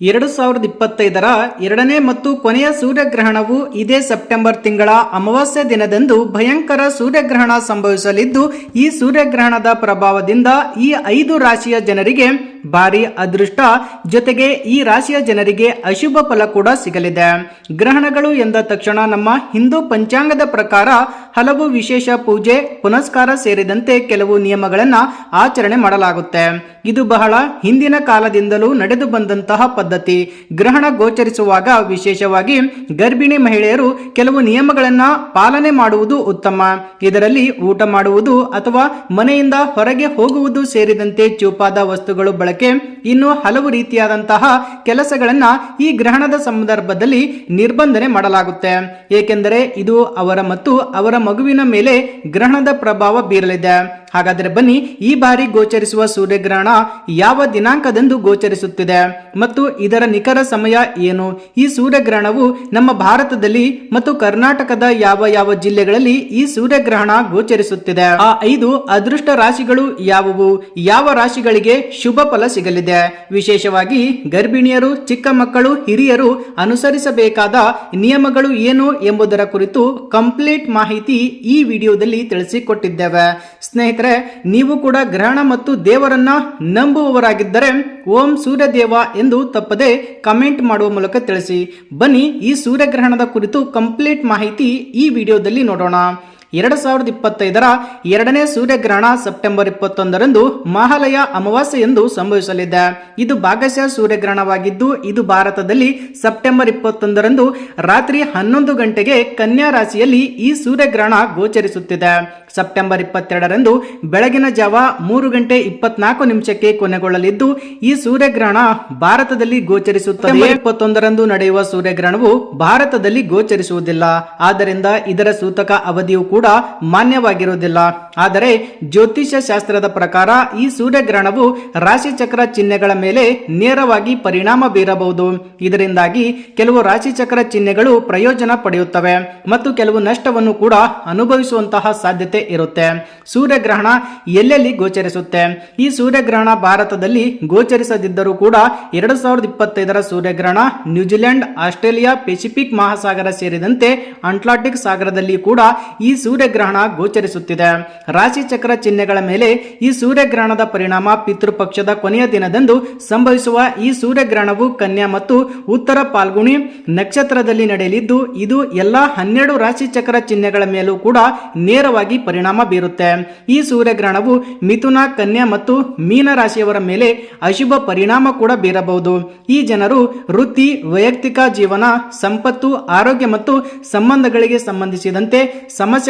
ಎರಡು ಸಾವಿರದ ಇಪ್ಪತ್ತೈದರ ಎರಡನೇ ಮತ್ತು ಕೊನೆಯ ಸೂರ್ಯಗ್ರಹಣವು ಇದೇ ಸೆಪ್ಟೆಂಬರ್ ತಿಂಗಳ ಅಮಾವಾಸ್ಯ ದಿನದಂದು ಭಯಂಕರ ಸೂರ್ಯಗ್ರಹಣ ಸಂಭವಿಸಲಿದ್ದು, ಈ ಸೂರ್ಯಗ್ರಹಣದ ಪ್ರಭಾವದಿಂದ ಈ ಐದು ರಾಶಿಯ ಜನರಿಗೆ ಭಾರಿ ಅದೃಷ್ಟ ಜೊತೆಗೆ ಈ ರಾಶಿಯ ಜನರಿಗೆ ಅಶುಭ ಫಲ ಕೂಡ ಸಿಗಲಿದೆ. ಗ್ರಹಣಗಳು ಎಂದ ತಕ್ಷಣ ನಮ್ಮ ಹಿಂದೂ ಪಂಚಾಂಗದ ಪ್ರಕಾರ ಹಲವು ವಿಶೇಷ ಪೂಜೆ, ಪುನಸ್ಕಾರ ಸೇರಿದಂತೆ ಕೆಲವು ನಿಯಮಗಳನ್ನು ಆಚರಣೆ ಮಾಡಲಾಗುತ್ತೆ. ಇದು ಬಹಳ ಹಿಂದಿನ ಕಾಲದಿಂದಲೂ ನಡೆದು ಬಂದಂತಹ ಪದ್ಧತಿ. ಗ್ರಹಣ ಗೋಚರಿಸುವಾಗ ವಿಶೇಷವಾಗಿ ಗರ್ಭಿಣಿ ಮಹಿಳೆಯರು ಕೆಲವು ನಿಯಮಗಳನ್ನು ಪಾಲನೆ ಮಾಡುವುದು ಉತ್ತಮ. ಇದರಲ್ಲಿ ಊಟ ಮಾಡುವುದು ಅಥವಾ ಮನೆಯಿಂದ ಹೊರಗೆ ಹೋಗುವುದು ಸೇರಿದಂತೆ ಚೂಪಾದ ವಸ್ತುಗಳು ಬಳಕೆ ಇನ್ನು ಹಲವು ರೀತಿಯಾದಂತಹ ಕೆಲಸಗಳನ್ನ ಈ ಗ್ರಹಣದ ಸಂದರ್ಭದಲ್ಲಿ ನಿರ್ಬಂಧನೆ ಮಾಡಲಾಗುತ್ತೆ. ಏಕೆಂದರೆ ಇದು ಅವರ ಮತ್ತು ಅವರ ಮಗುವಿನ ಮೇಲೆ ಗ್ರಹಣದ ಪ್ರಭಾವ ಬೀರಲಿದೆ. ಹಾಗಾದರೆ ಬನ್ನಿ ಈ ಬಾರಿ ಗೋಚರಿಸುವ ಸೂರ್ಯಗ್ರಹಣ ಯಾವ ದಿನಾಂಕದಂದು ಗೋಚರಿಸುತ್ತಿದೆ? ಮತ್ತು ಇದರ ನಿಖರ ಸಮಯ ಏನು? ಈ ಸೂರ್ಯಗ್ರಹಣವು ನಮ್ಮ ಭಾರತದಲ್ಲಿ ಮತ್ತು ಕರ್ನಾಟಕದ ಯಾವ ಯಾವ ಜಿಲ್ಲೆಗಳಲ್ಲಿ ಈ ಸೂರ್ಯಗ್ರಹಣ ಗೋಚರಿಸುತ್ತಿದೆ? ಆ ಐದು ಅದೃಷ್ಟ ರಾಶಿಗಳು ಯಾವುವು? ಯಾವ ರಾಶಿಗಳಿಗೆ ಶುಭ ಫಲ ಸಿಗಲಿದೆ? ವಿಶೇಷವಾಗಿ ಗರ್ಭಿಣಿಯರು, ಚಿಕ್ಕ ಮಕ್ಕಳು, ಹಿರಿಯರು ಅನುಸರಿಸಬೇಕಾದ ನಿಯಮಗಳು ಏನು ಎಂಬುದರ ಕುರಿತು ಕಂಪ್ಲೀಟ್ ಮಾಹಿತಿ ಈ ವಿಡಿಯೋದಲ್ಲಿ ತಿಳಿಸಿಕೊಟ್ಟಿದ್ದೇವೆ. ಸ್ನೇಹಿತರೆ, ನೀವು ಕೂಡ ಗ್ರಹಣ ಮತ್ತು ದೇವರನ್ನ ನಂಬುವವರಾಗಿದ್ದರೆ ಓಂ ಸೂರ್ಯದೇವ ಎಂದು ತಪ್ಪದೆ ಕಮೆಂಟ್ ಮಾಡುವ ಮೂಲಕ ತಿಳಿಸಿ. ಬನ್ನಿ ಈ ಸೂರ್ಯಗ್ರಹಣದ ಕುರಿತು ಕಂಪ್ಲೀಟ್ ಮಾಹಿತಿ ಈ ವಿಡಿಯೋದಲ್ಲಿ ನೋಡೋಣ. ಎರಡು ಸಾವಿರದ ಇಪ್ಪತ್ತೈದರ ಎರಡನೇ ಸೂರ್ಯಗ್ರಹಣ ಸೆಪ್ಟೆಂಬರ್ ಇಪ್ಪತ್ತೊಂದರಂದು ಮಹಾಲಯ ಅಮಾವಾಸ್ಯೆ ಎಂದು ಸಂಭವಿಸಲಿದೆ. ಇದು ಭಾಗಶಃ ಸೂರ್ಯಗ್ರಹಣವಾಗಿದ್ದು, ಇದು ಭಾರತದಲ್ಲಿ ಸೆಪ್ಟೆಂಬರ್ ಇಪ್ಪತ್ತೊಂದರಂದು ರಾತ್ರಿ ಹನ್ನೊಂದು ಗಂಟೆಗೆ ಕನ್ಯಾ ರಾಶಿಯಲ್ಲಿ ಈ ಸೂರ್ಯಗ್ರಹಣ ಗೋಚರಿಸುತ್ತಿದೆ. ಸೆಪ್ಟೆಂಬರ್ ಇಪ್ಪತ್ತೆರಡರಂದು ಬೆಳಗಿನ ಜಾವ ಮೂರು ಗಂಟೆ ಇಪ್ಪತ್ನಾಲ್ಕು ನಿಮಿಷಕ್ಕೆ ಕೊನೆಗೊಳ್ಳಲಿದ್ದು, ಈ ಸೂರ್ಯಗ್ರಹಣ ಭಾರತದಲ್ಲಿ ಗೋಚರಿಸುತ್ತದೆ. ಇಪ್ಪತ್ತೊಂದರಂದು ನಡೆಯುವ ಸೂರ್ಯಗ್ರಹಣವು ಭಾರತದಲ್ಲಿ ಗೋಚರಿಸುವುದಿಲ್ಲ. ಆದ್ದರಿಂದ ಇದರ ಸೂತಕ ಅವಧಿಯು ಮಾನ್ಯವಾಗಿರುವುದಿಲ್ಲ. ಆದರೆ ಜ್ಯೋತಿಷ್ಯ ಶಾಸ್ತ್ರದ ಪ್ರಕಾರ ಈ ಸೂರ್ಯಗ್ರಹಣವು ರಾಶಿಚಕ್ರ ಚಿಹ್ನೆಗಳ ಮೇಲೆ ನೇರವಾಗಿ ಪರಿಣಾಮ ಬೀರಬಹುದು. ಇದರಿಂದಾಗಿ ಕೆಲವು ರಾಶಿಚಕ್ರ ಚಿಹ್ನೆಗಳು ಪ್ರಯೋಜನ ಪಡೆಯುತ್ತವೆ ಮತ್ತು ಕೆಲವು ನಷ್ಟವನ್ನು ಕೂಡ ಅನುಭವಿಸುವಂತಹ ಸಾಧ್ಯತೆ ಇರುತ್ತೆ. ಸೂರ್ಯಗ್ರಹಣ ಎಲ್ಲೆಲ್ಲಿ ಗೋಚರಿಸುತ್ತೆ? ಈ ಸೂರ್ಯಗ್ರಹಣ ಭಾರತದಲ್ಲಿ ಗೋಚರಿಸದಿದ್ದರೂ ಕೂಡ ಎರಡು ಸಾವಿರದ ಇಪ್ಪತ್ತೈದರ ಸೂರ್ಯಗ್ರಹಣ ನ್ಯೂಜಿಲೆಂಡ್, ಆಸ್ಟ್ರೇಲಿಯಾ, ಪೆಸಿಫಿಕ್ ಮಹಾಸಾಗರ ಸೇರಿದಂತೆ ಅಟ್ಲಾಂಟಿಕ್ ಸಾಗರದಲ್ಲಿ ಕೂಡ ಈ ಸೂರ್ಯಗ್ರಹಣ ಗೋಚರಿಸುತ್ತಿದೆ. ರಾಶಿ ಚಕ್ರ ಚಿಹ್ನೆಗಳ ಮೇಲೆ ಈ ಸೂರ್ಯಗ್ರಹಣದ ಪರಿಣಾಮ ಪಿತೃಪಕ್ಷದ ಕೊನೆಯ ದಿನದಂದು ಸಂಭವಿಸುವ ಈ ಸೂರ್ಯಗ್ರಹಣವು ಕನ್ಯಾ ಮತ್ತು ಉತ್ತರ ಪಾಲ್ಗುಣಿ ನಕ್ಷತ್ರದಲ್ಲಿ ನಡೆಯಲಿದ್ದು, ಇದು ಎಲ್ಲಾ ಹನ್ನೆರಡು ರಾಶಿ ಚಕ್ರ ಚಿಹ್ನೆಗಳ ಮೇಲೂ ಕೂಡ ನೇರವಾಗಿ ಪರಿಣಾಮ ಬೀರುತ್ತೆ. ಈ ಸೂರ್ಯಗ್ರಹಣವು ಮಿಥುನ, ಕನ್ಯಾ ಮತ್ತು ಮೀನ ರಾಶಿಯವರ ಮೇಲೆ ಅಶುಭ ಪರಿಣಾಮ ಕೂಡ ಬೀರಬಹುದು. ಈ ಜನರು ವೃತ್ತಿ, ವೈಯಕ್ತಿಕ ಜೀವನ, ಸಂಪತ್ತು, ಆರೋಗ್ಯ ಮತ್ತು ಸಂಬಂಧಗಳಿಗೆ ಸಂಬಂಧಿಸಿದಂತೆ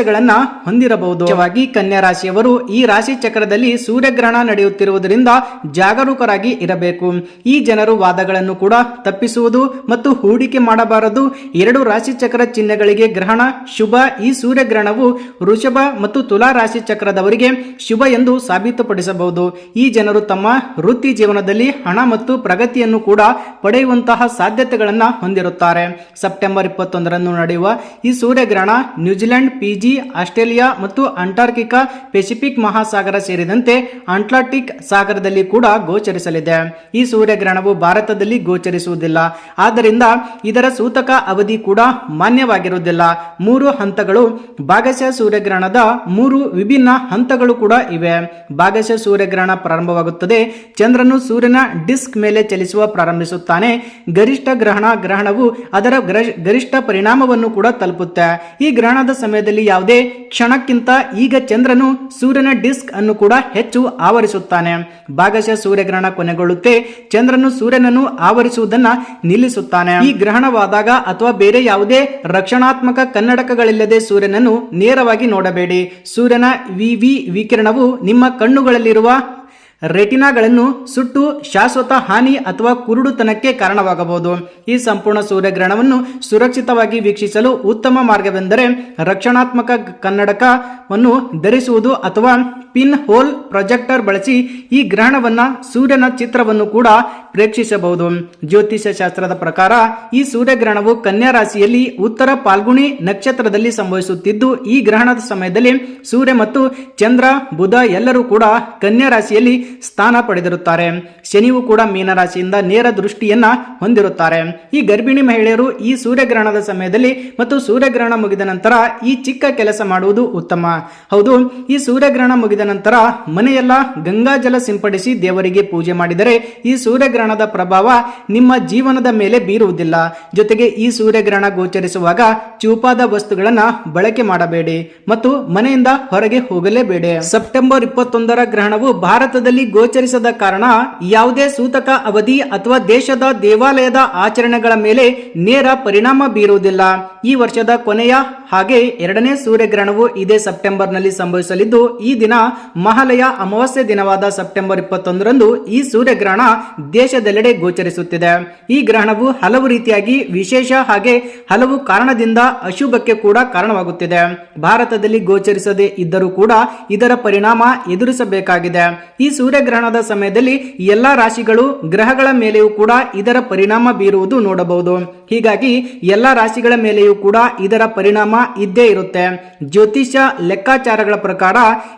ಸಮಸ್ಯೆಗಳನ್ನ ಹೊಂದಿರಬಹುದು. ಮುಖ್ಯವಾಗಿ ಕನ್ಯಾ ರಾಶಿಯವರು ಈ ರಾಶಿ ಚಕ್ರದಲ್ಲಿ ಸೂರ್ಯಗ್ರಹಣ ನಡೆಯುತ್ತಿರುವುದರಿಂದ ಜಾಗರೂಕರಾಗಿ ಇರಬೇಕು. ಈ ಜನರು ವಾದಗಳನ್ನು ಕೂಡ ತಪ್ಪಿಸುವುದು ಮತ್ತು ಹೂಡಿಕೆ ಮಾಡಬಾರದು. ಎರಡು ರಾಶಿ ಚಕ್ರ ಚಿಹ್ನೆಗಳಿಗೆ ಗ್ರಹಣ, ಶುಭ. ಈ ಸೂರ್ಯಗ್ರಹಣವು ವೃಷಭ ಮತ್ತು ತುಲಾ ರಾಶಿ ಚಕ್ರದವರಿಗೆ ಶುಭ ಎಂದು ಸಾಬೀತುಪಡಿಸಬಹುದು. ಈ ಜನರು ತಮ್ಮ ವೃತ್ತಿ ಜೀವನದಲ್ಲಿ ಹಣ ಮತ್ತು ಪ್ರಗತಿಯನ್ನು ಕೂಡ ಪಡೆಯುವಂತಹ ಸಾಧ್ಯತೆಗಳನ್ನು ಹೊಂದಿರುತ್ತಾರೆ. ಸೆಪ್ಟೆಂಬರ್ ಇಪ್ಪತ್ತೊಂದರಂದು ನಡೆಯುವ ಈ ಸೂರ್ಯಗ್ರಹಣ ನ್ಯೂಜಿಲೆಂಡ್ ಪಿಜಿ ಆಸ್ಟ್ರೇಲಿಯಾ ಮತ್ತು ಅಂಟಾರ್ಕಿಕಾ ಪೆಸಿಫಿಕ್ ಮಹಾಸಾಗರ ಸೇರಿದಂತೆ ಅಟ್ಲಾಂಟಿಕ್ ಸಾಗರದಲ್ಲಿ ಕೂಡ ಗೋಚರಿಸಲಿದೆ. ಈ ಸೂರ್ಯಗ್ರಹಣವು ಭಾರತದಲ್ಲಿ ಗೋಚರಿಸುವುದಿಲ್ಲ. ಆದ್ದರಿಂದ ಇದರ ಸೂತಕ ಅವಧಿ ಕೂಡ ಮಾನ್ಯವಾಗಿರುವುದಿಲ್ಲ. ಮೂರು ಹಂತಗಳು, ಭಾಗಶಃ ಸೂರ್ಯಗ್ರಹಣದ ಮೂರು ವಿಭಿನ್ನ ಹಂತಗಳು ಕೂಡ ಇವೆ. ಭಾಗಶಃ ಸೂರ್ಯಗ್ರಹಣ ಪ್ರಾರಂಭವಾಗುತ್ತದೆ. ಚಂದ್ರನು ಸೂರ್ಯನ ಡಿಸ್ಕ್ ಮೇಲೆ ಚಲಿಸುವ ಪ್ರಾರಂಭಿಸುತ್ತಾನೆ. ಗರಿಷ್ಠ ಗ್ರಹಣ ಗ್ರಹಣವು ಅದರ ಗ್ರ- ಗರಿಷ್ಠ ಪರಿಣಾಮವನ್ನು ಕೂಡ ತಲುಪುತ್ತೆ. ಈ ಗ್ರಹಣದ ಸಮಯದಲ್ಲಿ ಯಾವುದೇ ಕ್ಷಣಕ್ಕಿಂತ ಈಗ ಚಂದ್ರನು ಸೂರ್ಯನ ಡಿಸ್ಕ್ ಅನ್ನು ಕೂಡ ಹೆಚ್ಚು ಆವರಿಸುತ್ತಾನೆ. ಭಾಗಶಃ ಸೂರ್ಯಗ್ರಹಣ ಕೊನೆಗೊಳ್ಳುತ್ತೆ. ಚಂದ್ರನು ಸೂರ್ಯನನ್ನು ಆವರಿಸುವುದನ್ನ ನಿಲ್ಲಿಸುತ್ತಾನೆ. ಈ ಗ್ರಹಣವಾದಾಗ ಅಥವಾ ಬೇರೆ ಯಾವುದೇ ರಕ್ಷಣಾತ್ಮಕ ಕನ್ನಡಕಗಳಿಲ್ಲದೆ ಸೂರ್ಯನನ್ನು ನೇರವಾಗಿ ನೋಡಬೇಡಿ. ಸೂರ್ಯನ ವಿವಿ ವಿಕಿರಣವು ನಿಮ್ಮ ಕಣ್ಣುಗಳಲ್ಲಿರುವ ರೆಟಿನಾಗಳನ್ನು ಸುಟ್ಟು ಶಾಶ್ವತ ಹಾನಿ ಅಥವಾ ಕುರುಡುತನಕ್ಕೆ ಕಾರಣವಾಗಬಹುದು. ಈ ಸಂಪೂರ್ಣ ಸೂರ್ಯಗ್ರಹಣವನ್ನು ಸುರಕ್ಷಿತವಾಗಿ ವೀಕ್ಷಿಸಲು ಉತ್ತಮ ಮಾರ್ಗವೆಂದರೆ ರಕ್ಷಣಾತ್ಮಕ ಕನ್ನಡಕವನ್ನು ಧರಿಸುವುದು ಅಥವಾ ಪಿನ್ ಹೋಲ್ ಪ್ರೊಜೆಕ್ಟರ್ ಬಳಸಿ ಈ ಗ್ರಹಣವನ್ನ ಸೂರ್ಯನ ಚಿತ್ರವನ್ನು ಕೂಡ ಪ್ರೇಕ್ಷಿಸಬಹುದು. ಜ್ಯೋತಿಷ್ಯ ಶಾಸ್ತ್ರದ ಪ್ರಕಾರ ಈ ಸೂರ್ಯಗ್ರಹಣವು ಕನ್ಯಾ ರಾಶಿಯಲ್ಲಿ ಉತ್ತರ ಪಾಲ್ಗುಣಿ ನಕ್ಷತ್ರದಲ್ಲಿ ಸಂಭವಿಸುತ್ತಿದ್ದು, ಈ ಗ್ರಹಣದ ಸಮಯದಲ್ಲಿ ಸೂರ್ಯ ಮತ್ತು ಚಂದ್ರ, ಬುಧ ಎಲ್ಲರೂ ಕೂಡ ಕನ್ಯಾ ರಾಶಿಯಲ್ಲಿ ಸ್ಥಾನ ಪಡೆದಿರುತ್ತಾರೆ. ಶನಿಯು ಕೂಡ ಮೀನರಾಶಿಯಿಂದ ನೇರ ದೃಷ್ಟಿಯನ್ನ ಹೊಂದಿರುತ್ತಾರೆ. ಈ ಗರ್ಭಿಣಿ ಮಹಿಳೆಯರು ಈ ಸೂರ್ಯಗ್ರಹಣದ ಸಮಯದಲ್ಲಿ ಮತ್ತು ಸೂರ್ಯಗ್ರಹಣ ಮುಗಿದ ನಂತರ ಈ ಚಿಕ್ಕ ಕೆಲಸ ಮಾಡುವುದು ಉತ್ತಮ. ಹೌದು, ಈ ಸೂರ್ಯಗ್ರಹಣ ಮುಗಿದ ನಂತರ ಮನೆಯೆಲ್ಲ ಗಂಗಾಜಲ ಸಿಂಪಡಿಸಿ ದೇವರಿಗೆ ಪೂಜೆ ಮಾಡಿದರೆ ಈ ಸೂರ್ಯಗ್ರಹಣದ ಪ್ರಭಾವ ನಿಮ್ಮ ಜೀವನದ ಮೇಲೆ ಬೀರುವುದಿಲ್ಲ. ಜೊತೆಗೆ ಈ ಸೂರ್ಯಗ್ರಹಣ ಗೋಚರಿಸುವಾಗ ಚೂಪಾದ ವಸ್ತುಗಳನ್ನ ಬಳಕೆ ಮಾಡಬೇಡಿ ಮತ್ತು ಮನೆಯಿಂದ ಹೊರಗೆ ಹೋಗಲೇಬೇಡಿ. ಸೆಪ್ಟೆಂಬರ್ ಇಪ್ಪತ್ತೊಂದರ ಗ್ರಹಣವು ಭಾರತದಲ್ಲಿ ಗೋಚರಿಸದ ಕಾರಣ ಯಾವುದೇ ಸೂತಕ ಅವಧಿ ಅಥವಾ ದೇಶದ ದೇವಾಲಯದ ಆಚರಣೆಗಳ ಮೇಲೆ ನೇರ ಪರಿಣಾಮ ಬೀರುವುದಿಲ್ಲ. ಈ ವರ್ಷದ ಕೊನೆಯ ಹಾಗೆ ಎರಡನೇ ಸೂರ್ಯಗ್ರಹಣವು ಇದೇ ಸೆಪ್ಟೆಂಬರ್ನಲ್ಲಿ ಸಂಭವಿಸಲಿದ್ದು ಈ ದಿನ ಮಹಾಲಯ ಅಮಾವಾಸ್ಯೆ ದಿನವಾದ ಸೆಪ್ಟೆಂಬರ್ ಇಪ್ಪತ್ತೊಂದರಂದು ಈ ಸೂರ್ಯಗ್ರಹಣ ದೇಶದೆಲ್ಲೆಡೆ ಗೋಚರಿಸುತ್ತಿದೆ. ಈ ಗ್ರಹಣವು ಹಲವು ರೀತಿಯಾಗಿ ವಿಶೇಷ ಹಾಗೆ ಹಲವು ಕಾರಣದಿಂದ ಅಶುಭಕ್ಕೆ ಕೂಡ ಕಾರಣವಾಗುತ್ತಿದೆ. ಭಾರತದಲ್ಲಿ ಗೋಚರಿಸದೇ ಇದ್ದರೂ ಕೂಡ ಇದರ ಪರಿಣಾಮ ಎದುರಿಸಬೇಕಾಗಿದೆ. ಈ ಸೂರ್ಯಗ್ರಹಣದ ಸಮಯದಲ್ಲಿ ಎಲ್ಲಾ ರಾಶಿಗಳು ಗ್ರಹಗಳ ಮೇಲೆಯೂ ಕೂಡ ಇದರ ಪರಿಣಾಮ ಬೀರುವುದು ನೋಡಬಹುದು. ಹೀಗಾಗಿ ಎಲ್ಲಾ ರಾಶಿಗಳ ಮೇಲೆಯೂ ಕೂಡ ಇದರ ಪರಿಣಾಮ ಇದ್ದೇ ಇರುತ್ತೆ. ಜ್ಯೋತಿಷ್ಯ ಲೆಕ್ಕಾಚಾರಗಳ ಪ್ರಕಾರ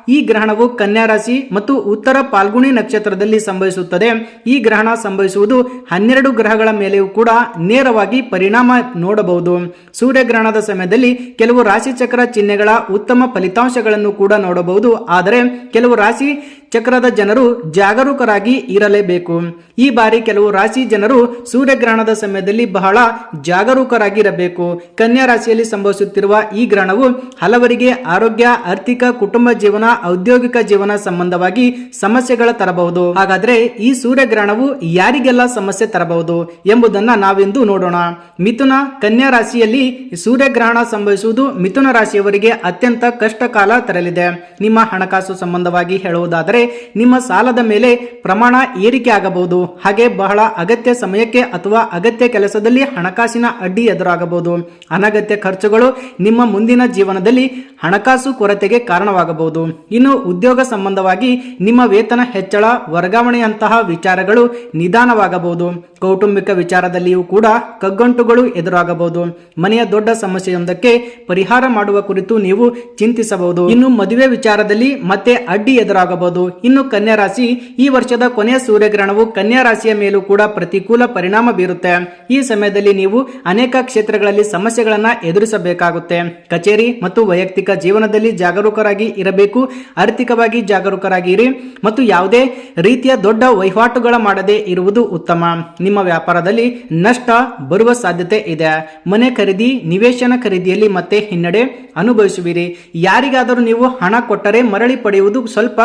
ಈ ಗ್ರಹಣವು ಕನ್ಯಾ ರಾಶಿ ಮತ್ತು ಉತ್ತರ ಪಾಲ್ಗುಣಿ ನಕ್ಷತ್ರದಲ್ಲಿ ಸಂಭವಿಸುತ್ತದೆ. ಈ ಗ್ರಹಣ ಸಂಭವಿಸುವುದು ಹನ್ನೆರಡು ಗ್ರಹಗಳ ಮೇಲೆಯೂ ಕೂಡ ನೇರವಾಗಿ ಪರಿಣಾಮ ನೋಡಬಹುದು. ಸೂರ್ಯಗ್ರಹಣದ ಸಮಯದಲ್ಲಿ ಕೆಲವು ರಾಶಿ ಚಕ್ರ ಚಿಹ್ನೆಗಳ ಉತ್ತಮ ಫಲಿತಾಂಶಗಳನ್ನು ಕೂಡ ನೋಡಬಹುದು. ಆದರೆ ಕೆಲವು ರಾಶಿ ಚಕ್ರದ ಜನರು ಜಾಗರೂಕರಾಗಿ ಇರಲೇಬೇಕು. ಈ ಬಾರಿ ಕೆಲವು ರಾಶಿ ಜನರು ಸೂರ್ಯಗ್ರಹಣದ ಸಮಯದಲ್ಲಿ ಬಹಳ ಜಾಗರೂಕರಾಗಿರಬೇಕು. ಕನ್ಯಾ ರಾಶಿಯಲ್ಲಿ ಸಂಭವಿಸುತ್ತಿರುವ ಈ ಗ್ರಹಣವು ಹಲವರಿಗೆ ಆರೋಗ್ಯ, ಆರ್ಥಿಕ, ಕುಟುಂಬ ಜೀವನ, ಔದ್ಯೋಗಿಕ ಜೀವನ ಸಂಬಂಧವಾಗಿ ಸಮಸ್ಯೆಗಳ ತರಬಹುದು. ಹಾಗಾದ್ರೆ ಈ ಸೂರ್ಯಗ್ರಹಣವು ಯಾರಿಗೆಲ್ಲ ಸಮಸ್ಯೆ ತರಬಹುದು ಎಂಬುದನ್ನ ನಾವಿಂದು ನೋಡೋಣ. ಮಿಥುನ ಕನ್ಯಾ ರಾಶಿಯಲ್ಲಿ ಸೂರ್ಯಗ್ರಹಣ ಸಂಭವಿಸುವುದು ಮಿಥುನ ರಾಶಿಯವರಿಗೆ ಅತ್ಯಂತ ಕಷ್ಟ ಕಾಲ ತರಲಿದೆ. ನಿಮ್ಮ ಹಣಕಾಸು ಸಂಬಂಧವಾಗಿ ಹೇಳುವುದಾದರೆ ನಿಮ್ಮ ಸಾಲದ ಮೇಲೆ ಪ್ರಮಾಣ ಏರಿಕೆ ಆಗಬಹುದು. ಹಾಗೆ ಬಹಳ ಅಗತ್ಯ ಸಮಯಕ್ಕೆ ಅಥವಾ ಅಗತ್ಯ ಕೆಲಸದಲ್ಲಿ ಹಣಕಾಸಿನ ಅಡ್ಡಿ ಎದುರಾಗಬಹುದು. ಅನಗತ್ಯ ಖರ್ಚುಗಳು ನಿಮ್ಮ ಮುಂದಿನ ಜೀವನದಲ್ಲಿ ಹಣಕಾಸು ಕೊರತೆಗೆ ಕಾರಣವಾಗಬಹುದು. ಇನ್ನು ಉದ್ಯೋಗ ಸಂಬಂಧವಾಗಿ ನಿಮ್ಮ ವೇತನ ಹೆಚ್ಚಳ, ವರ್ಗಾವಣೆಯಂತಹ ವಿಚಾರಗಳು ನಿಧಾನವಾಗಬಹುದು. ಕೌಟುಂಬಿಕ ವಿಚಾರದಲ್ಲಿಯೂ ಕೂಡ ಕಗ್ಗಂಟುಗಳು ಎದುರಾಗಬಹುದು. ಮನೆಯ ದೊಡ್ಡ ಸಮಸ್ಯೆಯೊಂದಕ್ಕೆ ಪರಿಹಾರ ಮಾಡುವ ಕುರಿತು ನೀವು ಚಿಂತಿಸಬಹುದು. ಇನ್ನು ಮದುವೆ ವಿಚಾರದಲ್ಲಿ ಮತ್ತೆ ಅಡ್ಡಿ ಎದುರಾಗಬಹುದು. ಇನ್ನು ಕನ್ಯಾ ರಾಶಿ, ಈ ವರ್ಷದ ಕೊನೆಯ ಸೂರ್ಯಗ್ರಹಣವು ಕನ್ಯಾ ರಾಶಿಯ ಮೇಲೂ ಕೂಡ ಪ್ರತಿಕೂಲ ಪರಿಣಾಮ ಬೀರುತ್ತೆ. ಈ ಸಮಯದಲ್ಲಿ ನೀವು ಅನೇಕ ಕ್ಷೇತ್ರಗಳಲ್ಲಿ ಸಮಸ್ಯೆಗಳನ್ನ ಎದುರಿಸಬೇಕಾಗುತ್ತೆ. ಕಚೇರಿ ಮತ್ತು ವೈಯಕ್ತಿಕ ಜೀವನದಲ್ಲಿ ಜಾಗರೂಕರಾಗಿ ಇರಬೇಕು. ಆರ್ಥಿಕವಾಗಿ ಜಾಗರೂಕರಾಗಿರಿ ಮತ್ತು ಯಾವುದೇ ರೀತಿಯ ದೊಡ್ಡ ವಹಿವಾಟುಗಳ ಮಾಡದೆ ಇರುವುದು ಉತ್ತಮ. ನಿಮ್ಮ ವ್ಯಾಪಾರದಲ್ಲಿ ನಷ್ಟ ಬರುವ ಸಾಧ್ಯತೆ ಇದೆ. ಮನೆ ಖರೀದಿ, ನಿವೇಶನ ಖರೀದಿಯಲ್ಲಿ ಮತ್ತೆ ಹಿನ್ನಡೆ ಅನುಭವಿಸುವಿರಿ. ಯಾರಿಗಾದರೂ ನೀವು ಹಣ ಕೊಟ್ಟರೆ ಮರಳಿ ಪಡೆಯುವುದು ಸ್ವಲ್ಪ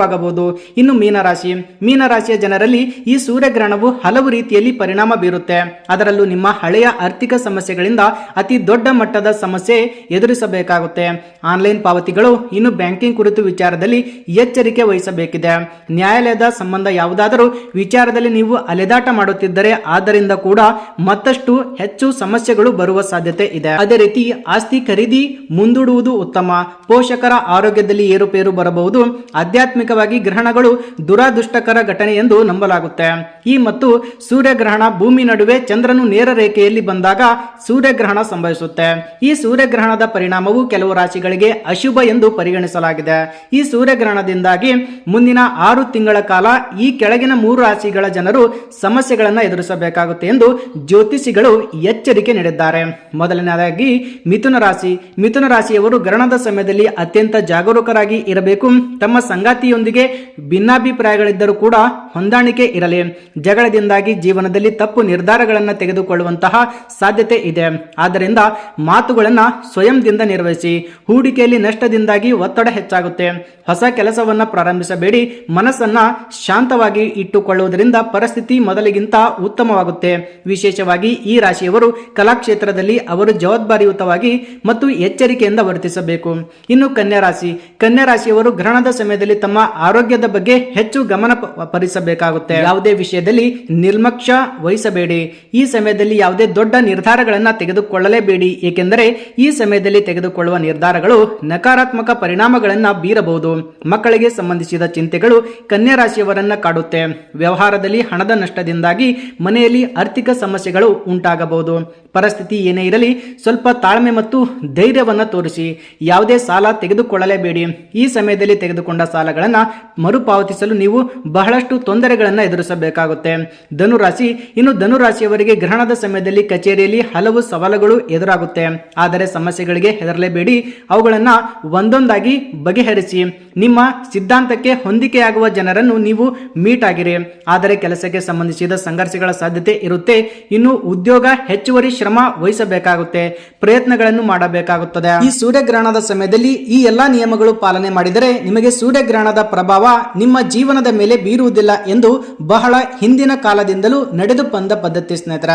ಕಷ್ಟವಾಗಬಹುದು ಇನ್ನು ಮೀನರಾಶಿ. ಮೀನರಾಶಿಯ ಜನರಲ್ಲಿ ಈ ಸೂರ್ಯಗ್ರಹಣವು ಹಲವು ರೀತಿಯಲ್ಲಿ ಪರಿಣಾಮ ಬೀರುತ್ತೆ. ಅದರಲ್ಲೂ ನಿಮ್ಮ ಹಳೆಯ ಆರ್ಥಿಕ ಸಮಸ್ಯೆಗಳಿಂದ ಅತಿ ದೊಡ್ಡ ಮಟ್ಟದ ಸಮಸ್ಯೆ ಎದುರಿಸಬೇಕಾಗುತ್ತೆ. ಆನ್ಲೈನ್ ಪಾವತಿಗಳು ಇನ್ನು ಬ್ಯಾಂಕಿಂಗ್ ಕುರಿತು ವಿಚಾರದಲ್ಲಿ ಎಚ್ಚರಿಕೆ ವಹಿಸಬೇಕಿದೆ. ನ್ಯಾಯಾಲಯದ ಸಂಬಂಧ ಯಾವುದಾದರೂ ವಿಚಾರದಲ್ಲಿ ನೀವು ಅಲೆದಾಟ ಮಾಡುತ್ತಿದ್ದರೆ ಆದ್ದರಿಂದ ಕೂಡ ಮತ್ತಷ್ಟು ಹೆಚ್ಚು ಸಮಸ್ಯೆಗಳು ಬರುವ ಸಾಧ್ಯತೆ ಇದೆ. ಅದೇ ರೀತಿ ಆಸ್ತಿ ಖರೀದಿ ಮುಂದೂಡುವುದು ಉತ್ತಮ. ಪೋಷಕರ ಆರೋಗ್ಯದಲ್ಲಿ ಏರುಪೇರು ಬರಬಹುದು. ಆಧ್ಯಾತ್ಮಿಕವಾಗಿ ಗ್ರಹಣಗಳು ದುರಾದುಷ್ಟಕರ ಘಟನೆ ಎಂದು ನಂಬಲಾಗುತ್ತೆ. ಈ ಮತ್ತು ಸೂರ್ಯಗ್ರಹಣ ಭೂಮಿ ನಡುವೆ ಚಂದ್ರನು ನೇರ ರೇಖೆಯಲ್ಲಿ ಬಂದಾಗ ಸೂರ್ಯಗ್ರಹಣ ಸಂಭವಿಸುತ್ತೆ. ಈ ಸೂರ್ಯಗ್ರಹಣದ ಪರಿಣಾಮವು ಕೆಲವು ರಾಶಿಗಳಿಗೆ ಅಶುಭ ಎಂದು ಪರಿಗಣಿಸಲಾಗಿದೆ. ಈ ಸೂರ್ಯಗ್ರಹಣದಿಂದಾಗಿ ಮುಂದಿನ ಆರು ತಿಂಗಳ ಕಾಲ ಈ ಕೆಳಗಿನ ಮೂರು ರಾಶಿಗಳ ಜನರು ಸಮಸ್ಯೆಗಳನ್ನು ಎದುರಿಸಬೇಕಾಗುತ್ತೆ ಎಂದು ಜ್ಯೋತಿಷಿಗಳು ಎಚ್ಚರಿಕೆ ನೀಡಿದ್ದಾರೆ. ಮೊದಲನೇದಾಗಿ ಮಿಥುನ ರಾಶಿ. ಮಿಥುನ ರಾಶಿಯವರು ಗ್ರಹಣದ ಸಮಯದಲ್ಲಿ ಅತ್ಯಂತ ಜಾಗರೂಕರಾಗಿ ಇರಬೇಕು. ತಮ್ಮ ಸಂಗಾತಿಯೊಂದಿಗೆ ಭಿನ್ನಾಭಿಪ್ರಾಯಗಳಿದ್ದರೂ ಕೂಡ ಹೊಂದಾಣಿಕೆ ಇರಲಿ. ಜಗಳದಿಂದಾಗಿ ಜೀವನದಲ್ಲಿ ತಪ್ಪು ನಿರ್ಧಾರಗಳನ್ನು ತೆಗೆದುಕೊಳ್ಳುವಂತಹ ಸಾಧ್ಯತೆ ಇದೆ. ಆದ್ದರಿಂದ ಮಾತುಗಳನ್ನು ಸ್ವಯಂದಿಂದ ನಿರ್ವಹಿಸಿ. ಹೂಡಿಕೆಯಲ್ಲಿ ನಷ್ಟದಿಂದಾಗಿ ಒತ್ತಡ ಹೆಚ್ಚಾಗುತ್ತೆ. ಹೊಸ ಕೆಲಸವನ್ನು ಪ್ರಾರಂಭಿಸಬೇಡಿ. ಮನಸ್ಸನ್ನು ಶಾಂತವಾಗಿ ಇಟ್ಟುಕೊಳ್ಳುವುದರಿಂದ ಪರಿಸ್ಥಿತಿ ಮೊದಲಿಗಿಂತ ಉತ್ತಮವಾಗುತ್ತೆ. ವಿಶೇಷವಾಗಿ ಈ ರಾಶಿಯವರು ಕಲಾಕ್ಷೇತ್ರದಲ್ಲಿ ಅವರು ಜವಾಬ್ದಾರಿಯುತವಾಗಿ ಮತ್ತು ಎಚ್ಚರಿಕೆಯಿಂದ ವರ್ತಿಸಬೇಕು. ಇನ್ನು ಕನ್ಯಾ ರಾಶಿ ಕನ್ಯಾ ರಾಶಿಯವರು ಗ್ರಹಣದ ಸಮಯದಲ್ಲಿ ತಮ್ಮ ಆರೋಗ್ಯದ ಬಗ್ಗೆ ಹೆಚ್ಚು ಗಮನ ಪರಿಸಬೇಕಾಗುತ್ತೆ. ಯಾವುದೇ ವಿಷಯದಲ್ಲಿ ನಿರ್ಮಕ್ಷ ವಹಿಸಬೇಡಿ. ಈ ಸಮಯದಲ್ಲಿ ಯಾವುದೇ ದೊಡ್ಡ ನಿರ್ಧಾರಗಳನ್ನ ತೆಗೆದುಕೊಳ್ಳಲೇಬೇಡಿ. ಏಕೆಂದರೆ ಈ ಸಮಯದಲ್ಲಿ ತೆಗೆದುಕೊಳ್ಳುವ ನಿರ್ಧಾರಗಳು ನಕಾರಾತ್ಮಕ ಪರಿಣಾಮಗಳನ್ನ ಬೀರಬಹುದು. ಮಕ್ಕಳಿಗೆ ಸಂಬಂಧಿಸಿದ ಚಿಂತೆಗಳು ಕನ್ಯಾ ರಾಶಿಯವರನ್ನ ಕಾಡುತ್ತೆ. ವ್ಯವಹಾರದಲ್ಲಿ ಹಣದ ನಷ್ಟದಿಂದಾಗಿ ಮನೆಯಲ್ಲಿ ಆರ್ಥಿಕ ಸಮಸ್ಯೆಗಳು ಉಂಟಾಗಬಹುದು. ಪರಿಸ್ಥಿತಿ ಏನೇ ಇರಲಿ, ಸ್ವಲ್ಪ ತಾಳ್ಮೆ ಮತ್ತು ಧೈರ್ಯವನ್ನು ತೋರಿಸಿ. ಯಾವುದೇ ಸಾಲ ತೆಗೆದುಕೊಳ್ಳಲೇಬೇಡಿ. ಈ ಸಮಯದಲ್ಲಿ ತೆಗೆದುಕೊಂಡ ಸಾಲಗಳನ್ನ ಮರುಪಾವತಿಸಲು ನೀವು ಬಹಳಷ್ಟು ತೊಂದರೆಗಳನ್ನು ಎದುರಿಸಬೇಕಾಗುತ್ತೆ. ಧನುರಾಶಿ, ಇನ್ನು ಧನುರಾಶಿಯವರಿಗೆ ಗ್ರಹಣದ ಸಮಯದಲ್ಲಿ ಕಚೇರಿಯಲ್ಲಿ ಹಲವು ಸವಾಲುಗಳು ಎದುರಾಗುತ್ತೆ. ಆದರೆ ಸಮಸ್ಯೆಗಳಿಗೆ ಹೆದರಲೇಬೇಡಿ. ಅವುಗಳನ್ನು ಒಂದೊಂದಾಗಿ ಬಗೆಹರಿಸಿ. ನಿಮ್ಮ ಸಿದ್ಧಾಂತಕ್ಕೆ ಹೊಂದಿಕೆಯಾಗುವ ಜನರನ್ನು ನೀವು ಮೀಟ್ ಆಗಿರಿ ಆದರೆ ಕೆಲಸಕ್ಕೆ ಸಂಬಂಧಿಸಿದ ಸಂಘರ್ಷಗಳ ಸಾಧ್ಯತೆ ಇರುತ್ತೆ. ಇನ್ನು ಉದ್ಯೋಗ ಹೆಚ್ಚುವರಿ ಶ್ರಮ ವಹಿಸಬೇಕಾಗುತ್ತೆ. ಪ್ರಯತ್ನಗಳನ್ನು ಮಾಡಬೇಕಾಗುತ್ತದೆ. ಈ ಸೂರ್ಯಗ್ರಹಣದ ಸಮಯದಲ್ಲಿ ಈ ಎಲ್ಲಾ ನಿಯಮಗಳು ಪಾಲನೆ ಮಾಡಿದರೆ ನಿಮಗೆ ಸೂರ್ಯಗ್ರಹಣದ ಪ್ರಭಾವ ನಿಮ್ಮ ಜೀವನದ ಮೇಲೆ ಬೀರುವುದಿಲ್ಲ ಎಂದು ಬಹಳ ಹಿಂದಿನ ಕಾಲದಿಂದಲೂ ನಡೆದು ಬಂದ ಪದ್ಧತಿ ಸ್ನೇಹಿತರ.